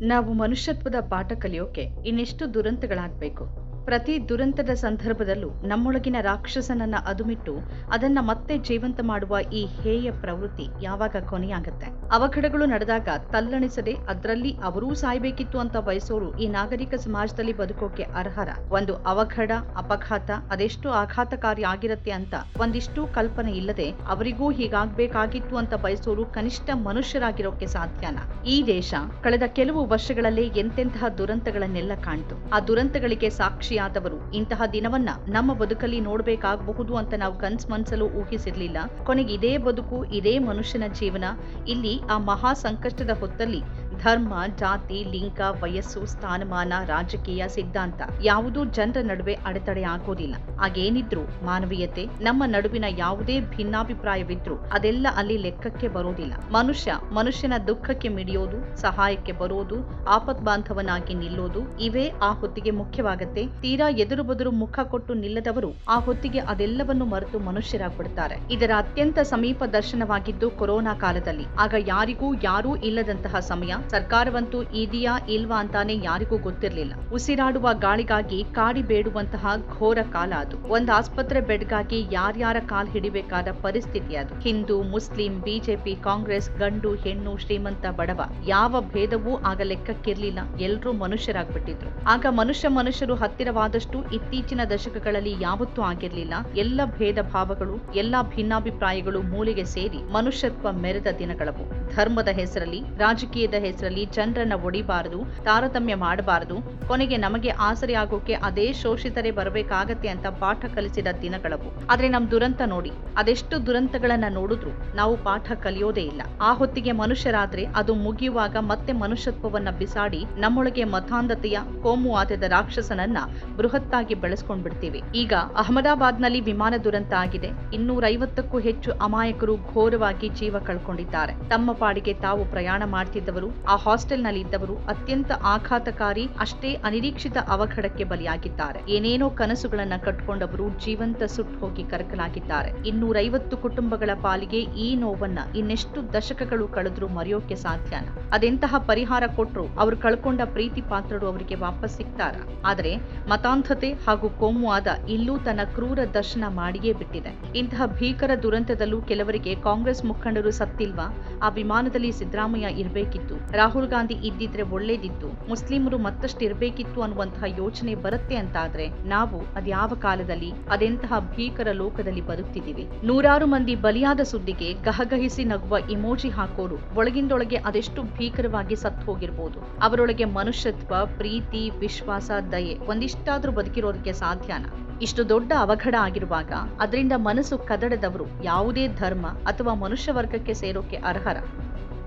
ನಾವು ಮನುಷ್ಯತ್ವದ ಪಾಠ ಕಲಿಯೋಕೆ ಇನ್ನೆಷ್ಟು ದುರಂತಗಳಾಗಬೇಕು? ಪ್ರತಿ ದುರಂತದ ಸಂದರ್ಭದಲ್ಲೂ ನಮ್ಮೊಳಗಿನ ರಾಕ್ಷಸನನ್ನ ಅದುಮಿಟ್ಟು ಅದನ್ನ ಮತ್ತೆ ಜೀವಂತ ಮಾಡುವ ಈ ಹೇಯ ಪ್ರವೃತ್ತಿ ಯಾವಾಗ ಕೊನೆಯಾಗತ್ತೆ? ಅವಘಡಗಳು ನಡೆದಾಗ ತಲ್ಲಣಿಸದೆ ಅದರಲ್ಲಿ ಅವರೂ ಸಾಯ್ಬೇಕಿತ್ತು ಅಂತ ಬಯಸೋರು ಈ ನಾಗರಿಕ ಸಮಾಜದಲ್ಲಿ ಬದುಕೋಕೆ ಅರ್ಹರ? ಒಂದು ಅವಘಡ, ಅಪಘಾತ, ಅದೆಷ್ಟು ಆಘಾತಕಾರಿ ಆಗಿರತ್ತೆ ಅಂತ ಒಂದಿಷ್ಟು ಕಲ್ಪನೆ ಇಲ್ಲದೆ ಅವರಿಗೂ ಹೀಗಾಗ್ಬೇಕಾಗಿತ್ತು ಅಂತ ಬಯಸೋರು ಕನಿಷ್ಠ ಮನುಷ್ಯರಾಗಿರೋಕೆ ಸಾಧ್ಯನಾ? ಈ ದೇಶ ಕಳೆದ ಕೆಲವು ವರ್ಷಗಳಲ್ಲೇ ಎಂತೆಂತಹ ದುರಂತಗಳನ್ನೆಲ್ಲ ಕಾಣ್ತು. ಆ ದುರಂತಗಳಿಗೆ ಸಾಕ್ಷಿಯಾದವರು ಇಂತಹ ದಿನವನ್ನ ನಮ್ಮ ಬದುಕಲ್ಲಿ ನೋಡ್ಬೇಕಾಗಬಹುದು ಅಂತ ನಾವು ಕನ್ಸ್ ಮನ್ಸಲು ಊಹಿಸಿರ್ಲಿಲ್ಲ. ಕೊನೆಗೆ ಇದೇ ಬದುಕು, ಇದೇ ಮನುಷ್ಯನ ಜೀವನ. ಇಲ್ಲಿ ಆ ಮಹಾ ಸಂಕಷ್ಟದ ಹೊತ್ತಲ್ಲಿ ಧರ್ಮ, ಜಾತಿ, ಲಿಂಗ, ವಯಸ್ಸು, ಸ್ಥಾನಮಾನ, ರಾಜಕೀಯ ಸಿದ್ಧಾಂತ ಯಾವುದು ಜನರ ನಡುವೆ ಅಡೆತಡೆ ಆಗೋದಿಲ್ಲ. ಹಾಗೇನಿದ್ರು ಮಾನವೀಯತೆ ನಮ್ಮ ನಡುವಿನ ಯಾವುದೇ ಭಿನ್ನಾಭಿಪ್ರಾಯವಿದ್ರು ಅದೆಲ್ಲ ಅಲ್ಲಿ ಲೆಕ್ಕಕ್ಕೆ ಬರೋದಿಲ್ಲ. ಮನುಷ್ಯ ಮನುಷ್ಯನ ದುಃಖಕ್ಕೆ ಮಿಡಿಯೋದು, ಸಹಾಯಕ್ಕೆ ಬರೋದು ಆಪತ್ ಬಾಂಧವನಾಗಿ ನಿಲ್ಲೋದು ಇವೇ ಆ ಹೊತ್ತಿಗೆ ಮುಖ್ಯವಾಗತ್ತೆ. ತೀರಾ ಎದುರು ಬದುರು ಮುಖ ಕೊಟ್ಟು ನಿಲ್ಲದವರು ಆ ಹೊತ್ತಿಗೆ ಅದೆಲ್ಲವನ್ನು ಮರೆತು ಮನುಷ್ಯರಾಗ್ಬಿಡ್ತಾರೆ. ಇದರ ಅತ್ಯಂತ ಸಮೀಪ ದರ್ಶನವಾಗಿದ್ದು ಕೊರೋನಾ ಕಾಲದಲ್ಲಿ. ಆಗ ಯಾರಿಗೂ ಯಾರೂ ಇಲ್ಲದಂತಹ ಸಮಯ ಸರ್ಕಾರವಂತೂ ಇದೆಯಾ ಇಲ್ವಾ ಅಂತಾನೆ ಯಾರಿಗೂ ಗೊತ್ತಿರಲಿಲ್ಲ. ಉಸಿರಾಡುವ ಗಾಳಿಗಾಗಿ ಕಾಡಿ ಬೇಡುವಂತಹ ಘೋರ ಕಾಲ ಅದು. ಒಂದು ಆಸ್ಪತ್ರೆ ಬೆಡ್ಗಾಗಿ ಯಾರ್ಯಾರ ಕಾಲ್ ಹಿಡಿಬೇಕಾದ ಪರಿಸ್ಥಿತಿ ಅದು. ಹಿಂದೂ, ಮುಸ್ಲಿಂ, ಬಿಜೆಪಿ, ಕಾಂಗ್ರೆಸ್, ಗಂಡು, ಹೆಣ್ಣು, ಶ್ರೀಮಂತ, ಬಡವ ಯಾವ ಭೇದವೂ ಆಗ ಲೆಕ್ಕಕ್ಕಿರ್ಲಿಲ್ಲ ಎಲ್ರೂ ಮನುಷ್ಯರಾಗ್ಬಿಟ್ಟಿದ್ರು. ಆಗ ಮನುಷ್ಯ ಮನುಷ್ಯರು ಹತ್ತಿರವಾದಷ್ಟು ಇತ್ತೀಚಿನ ದಶಕಗಳಲ್ಲಿ ಯಾವತ್ತೂ ಆಗಿರ್ಲಿಲ್ಲ. ಎಲ್ಲ ಭೇದ ಭಾವಗಳು, ಎಲ್ಲಾ ಭಿನ್ನಾಭಿಪ್ರಾಯಗಳು ಮೂಲೆಗೆ ಸೇರಿ ಮನುಷ್ಯತ್ವ ಮೆರೆದ ದಿನಗಳವು. ಧರ್ಮದ ಹೆಸರಲ್ಲಿ, ರಾಜಕೀಯದ ಹೆಸರಲ್ಲಿ ಜನರನ್ನ ಒಡಿಬಾರದು, ತಾರತಮ್ಯ ಮಾಡಬಾರದು, ಕೊನೆಗೆ ನಮಗೆ ಆಸರೆ ಆಗೋಕೆ ಅದೇ ಶೋಷಿತರೇ ಬರಬೇಕಾಗತ್ತೆ ಅಂತ ಪಾಠ ಕಲಿಸಿದ ದಿನಗಳವು. ಆದ್ರೆ ನಮ್ ದುರಂತ ನೋಡಿ, ಅದೆಷ್ಟು ದುರಂತಗಳನ್ನ ನೋಡಿದ್ರು ನಾವು ಪಾಠ ಕಲಿಯೋದೇ ಇಲ್ಲ. ಆ ಹೊತ್ತಿಗೆ ಮನುಷ್ಯರಾದ್ರೆ ಅದು ಮುಗಿಯುವಾಗ ಮತ್ತೆ ಮನುಷ್ಯತ್ವವನ್ನ ಬಿಸಾಡಿ ನಮ್ಮೊಳಗೆ ಮತಾಂಧತೆಯ ಕೋಮುವಾದದ ರಾಕ್ಷಸನನ್ನ ಬೃಹತ್ತಾಗಿ ಬೆಳೆಸ್ಕೊಂಡ್ ಬಿಡ್ತೀವಿ ಈಗ ಅಹಮದಾಬಾದ್ನಲ್ಲಿ ವಿಮಾನ ದುರಂತ ಆಗಿದೆ. ಇನ್ನೂರೈವತ್ತಕ್ಕೂ ಹೆಚ್ಚು ಅಮಾಯಕರು ಘೋರವಾಗಿ ಜೀವ ಕಳ್ಕೊಂಡಿದ್ದಾರೆ. ತಮ್ಮ ಪಾಡಿಗೆ ತಾವು ಪ್ರಯಾಣ ಮಾಡ್ತಿದ್ದವರು ಆ ಹಾಸ್ಟೆಲ್ನಲ್ಲಿ ಇದ್ದವರು ಅತ್ಯಂತ ಆಘಾತಕಾರಿ, ಅಷ್ಟೇ ಅನಿರೀಕ್ಷಿತ ಅವಘಡಕ್ಕೆ ಬಲಿಯಾಗಿದ್ದಾರೆ. ಏನೇನೋ ಕನಸುಗಳನ್ನ ಕಟ್ಕೊಂಡವರು ಜೀವಂತ ಸುಟ್ಟು ಹೋಗಿ ಕರಕಲಾಗಿದ್ದಾರೆ. ಇನ್ನೂರೈವತ್ತು ಕುಟುಂಬಗಳ ಪಾಲಿಗೆ ಈ ನೋವನ್ನ ಇನ್ನೆಷ್ಟು ದಶಕಗಳು ಕಳೆದ್ರೂ ಮರೆಯೋಕೆ ಸಾಧ್ಯನ ಅದೆಂತಹ ಪರಿಹಾರ ಕೊಟ್ಟರು ಅವರು ಕಳ್ಕೊಂಡ ಪ್ರೀತಿ ಪಾತ್ರರು ಅವರಿಗೆ ವಾಪಸ್ ಸಿಗ್ತಾರ? ಆದರೆ ಮತಾಂಧತೆ ಹಾಗೂ ಕೋಮುವಾದ ಇಲ್ಲೂ ತನ್ನ ಕ್ರೂರ ದರ್ಶನ ಮಾಡಿಯೇ ಬಿಟ್ಟಿದೆ. ಇಂತಹ ಭೀಕರ ದುರಂತದಲ್ಲೂ ಕೆಲವರಿಗೆ ಕಾಂಗ್ರೆಸ್ ಮುಖಂಡರು ಸತ್ತಿಲ್ವಾ? ಆ ವಿಮಾನದಲ್ಲಿ ಸಿದ್ದರಾಮಯ್ಯ ಇರಬೇಕಿತ್ತು. ರಾಹುಲ್ ಗಾಂಧಿ ಇದ್ದಿದ್ರೆ ಒಳ್ಳೇದಿತ್ತು. ಮುಸ್ಲಿಮರು ಮತ್ತಷ್ಟು ಇರಬೇಕಿತ್ತು ಅನ್ನುವಂತಹ ಯೋಚನೆ ಬರುತ್ತೆ ಅಂತಾದ್ರೆ ನಾವು ಅದ್ಯಾವ ಕಾಲದಲ್ಲಿ, ಅದೆಂತಹ ಭೀಕರ ಲೋಕದಲ್ಲಿ ಬದುಕ್ತಿದ್ದೀವಿ. ನೂರಾರು ಮಂದಿ ಬಲಿಯಾದ ಸುದ್ದಿಗೆ ಗಹಗಹಿಸಿ ನಗುವ ಇಮೋಜಿ ಹಾಕೋರು, ಒಳಗಿಂದೊಳಗೆ ಅದೆಷ್ಟು ಭೀಕರವಾಗಿ ಸತ್ತು ಹೋಗಿರ್ಬೋದು. ಅವರೊಳಗೆ ಮನುಷ್ಯತ್ವ, ಪ್ರೀತಿ, ವಿಶ್ವಾಸ, ದಯೆ ಒಂದಿಷ್ಟಾದ್ರೂ ಬದುಕಿರೋದಕ್ಕೆ ಸಾಧ್ಯನಾ? ಇಷ್ಟು ದೊಡ್ಡ ಅವಘಡ ಆಗಿರುವಾಗ ಅದರಿಂದ ಮನಸ್ಸು ಕದಡದವರು ಯಾವುದೇ ಧರ್ಮ ಅಥವಾ ಮನುಷ್ಯ ವರ್ಗಕ್ಕೆ ಸೇರೋಕೆ ಅರ್ಹರ?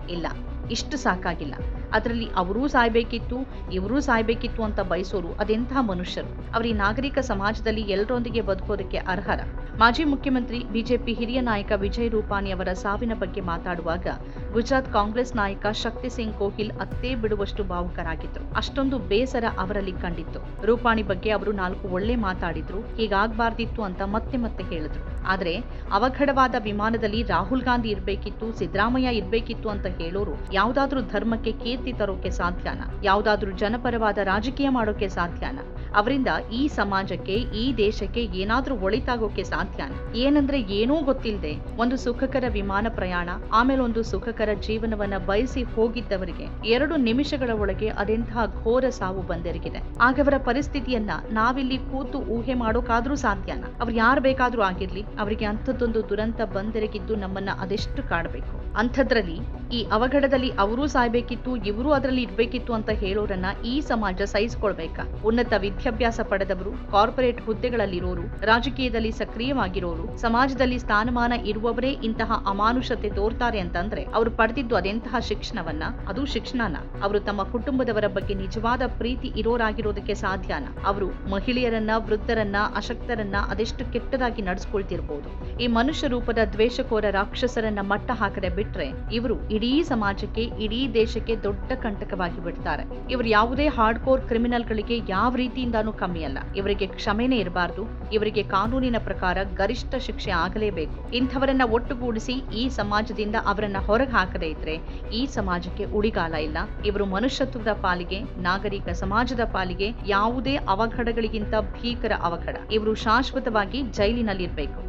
ಇಲ್ಲ. ಇಷ್ಟು ಸಾಕಾಗಿಲ್ಲ. ಅದರಲ್ಲಿ ಅವರೂ ಸಾಯ್ಬೇಕಿತ್ತು, ಇವರೂ ಸಾಯ್ಬೇಕಿತ್ತು ಅಂತ ಬಯಸೋರು ಅದೆಂತಹ ಮನುಷ್ಯರು. ಅವರು ಈ ನಾಗರಿಕ ಸಮಾಜದಲ್ಲಿ ಎಲ್ಲರೊಂದಿಗೆ ಬದುಕೋದಕ್ಕೆ ಅರ್ಹರ. ಮಾಜಿ ಮುಖ್ಯಮಂತ್ರಿ ಬಿಜೆಪಿ ಹಿರಿಯ ನಾಯಕ ವಿಜಯ್ ರೂಪಾನಿ ಅವರ ಸಾವಿನ ಬಗ್ಗೆ ಮಾತಾಡುವಾಗ, ಗುಜರಾತ್ ಕಾಂಗ್ರೆಸ್ ನಾಯಕ ಶಕ್ತಿ ಸಿಂಗ್ ಕೋಹಿಲ್ ಅತ್ತೇ ಬಿಡುವಷ್ಟು ಭಾವುಕರಾಗಿದ್ರು. ಅಷ್ಟೊಂದು ಬೇಸರ ಅವರಲ್ಲಿ ಕಂಡಿತ್ತು. ರೂಪಾಣಿ ಬಗ್ಗೆ ಅವರು ನಾಲ್ಕು ಒಳ್ಳೆ ಮಾತಾಡಿದ್ರು, ಹೀಗಾಗಬಾರ್ದಿತ್ತು ಅಂತ ಮತ್ತೆ ಮತ್ತೆ ಹೇಳಿದ್ರು. ಆದರೆ, ಅವಘಡವಾದ ವಿಮಾನದಲ್ಲಿ ರಾಹುಲ್ ಗಾಂಧಿ ಇರಬೇಕಿತ್ತು, ಸಿದ್ದರಾಮಯ್ಯ ಇರಬೇಕಿತ್ತು ಅಂತ ಹೇಳೋರು ಯಾವುದಾದ್ರೂ ಧರ್ಮಕ್ಕೆ ಕೀರ್ತಿ ತರೋಕೆ ಸಾಧ್ಯನಾ? ಯಾವುದಾದ್ರೂ ಜನಪರವಾದ ರಾಜಕೀಯ ಮಾಡೋಕೆ ಸಾಧ್ಯನಾ? ಅವರಿಂದ ಈ ಸಮಾಜಕ್ಕೆ, ಈ ದೇಶಕ್ಕೆ ಏನಾದ್ರೂ ಒಳಿತಾಗೋಕೆ ಸಾಧ್ಯನಾ? ಏನಂದ್ರೆ ಏನೂ ಗೊತ್ತಿಲ್ಲದೆ ಒಂದು ಸುಖಕರ ವಿಮಾನ ಪ್ರಯಾಣ, ಆಮೇಲೆ ಒಂದು ಸುಖಕರ ಜೀವನವನ್ನ ಬಯಸಿ ಹೋಗಿದ್ದವರಿಗೆ ಎರಡು ನಿಮಿಷಗಳ ಒಳಗೆ ಅದೆಂತಹ ಘೋರ ಸಾವು ಬಂದೆರಗಿದೆ. ಆಗವರ ಪರಿಸ್ಥಿತಿಯನ್ನ ನಾವಿಲ್ಲಿ ಕೂತು ಊಹೆ ಮಾಡೋಕಾದ್ರೂ ಸಾಧ್ಯನಾ? ಅವ್ರು ಯಾರು ಬೇಕಾದ್ರೂ ಆಗಿರ್ಲಿ, ಅವರಿಗೆ ಅಂಥದ್ದೊಂದು ದುರಂತ ಬಂದೆರಗಿದ್ದು ನಮ್ಮನ್ನ ಅದೆಷ್ಟು ಕಾಡಬೇಕು? ಅಂಥದ್ರಲ್ಲಿ ಈ ಅವಘಡದಲ್ಲಿ ಅವರೂ ಸಾಯ್ಬೇಕಿತ್ತು ಇವರೂ ಅದರಲ್ಲಿ ಇರಬೇಕಿತ್ತು ಅಂತ ಹೇಳೋರನ್ನ ಈ ಸಮಾಜ ಸಹಿಸಿಕೊಳ್ಬೇಕಾ. ಉನ್ನತ ವಿದ್ಯಾಭ್ಯಾಸ ಪಡೆದವರು, ಕಾರ್ಪೊರೇಟ್ ಹುದ್ದೆಗಳಲ್ಲಿರೋರು, ರಾಜಕೀಯದಲ್ಲಿ ಸಕ್ರಿಯವಾಗಿರೋರು, ಸಮಾಜದಲ್ಲಿ ಸ್ಥಾನಮಾನ ಇರುವವರೇ ಇಂತಹ ಅಮಾನುಷತೆ ತೋರ್ತಾರೆ ಅಂತಂದ್ರೆ ಅವರು ಪಡೆದಿದ್ದು ಅದೆಂತಹ ಶಿಕ್ಷಣವನ್ನ? ಅದು ಶಿಕ್ಷಣನ. ಅವರು ತಮ್ಮ ಕುಟುಂಬದವರ ಬಗ್ಗೆ ನಿಜವಾದ ಪ್ರೀತಿ ಇರೋರಾಗಿರೋದಕ್ಕೆ ಸಾಧ್ಯನ? ಅವರು ಮಹಿಳೆಯರನ್ನ, ವೃದ್ಧರನ್ನ, ಅಶಕ್ತರನ್ನ ಅದೆಷ್ಟು ಕೆಟ್ಟದಾಗಿ ನಡೆಸ್ಕೊಳ್ತಿರ್ಬೋದು? ಈ ಮನುಷ್ಯ ರೂಪದ ದ್ವೇಷಕೋರ ರಾಕ್ಷಸರನ್ನ ಮಟ್ಟ ಹಾಕದೆ ಬಿಟ್ರೆ ಇವರು ಇಡೀ ಸಮಾಜಕ್ಕೆ, ಇಡೀ ದೇಶಕ್ಕೆ ದೊಡ್ಡ ದೊಡ್ಡ ಕಂಟಕವಾಗಿ ಬಿಡ್ತಾರೆ. ಇವರು ಯಾವುದೇ ಹಾರ್ಡ್ ಕೋರ್ ಕ್ರಿಮಿನಲ್ಗಳಿಗೆ ಯಾವ ರೀತಿಯಿಂದಾನೂ ಕಮ್ಮಿ ಅಲ್ಲ. ಇವರಿಗೆ ಕ್ಷಮೆನೇ ಇರಬಾರದು. ಇವರಿಗೆ ಕಾನೂನಿನ ಪ್ರಕಾರ ಗರಿಷ್ಠ ಶಿಕ್ಷೆ ಆಗಲೇಬೇಕು. ಇಂಥವರನ್ನ ಒಟ್ಟುಗೂಡಿಸಿ ಈ ಸಮಾಜದಿಂದ ಅವರನ್ನ ಹೊರಗೆ ಹಾಕದೇ ಇದ್ರೆ ಈ ಸಮಾಜಕ್ಕೆ ಉಳಿಗಾಲ ಇಲ್ಲ. ಇವರು ಮನುಷ್ಯತ್ವದ ಪಾಲಿಗೆ, ನಾಗರಿಕ ಸಮಾಜದ ಪಾಲಿಗೆ ಯಾವುದೇ ಅವಘಡಗಳಿಗಿಂತ ಭೀಕರ ಅವಘಡ. ಇವರು ಶಾಶ್ವತವಾಗಿ ಜೈಲಿನಲ್ಲಿರ್ಬೇಕು.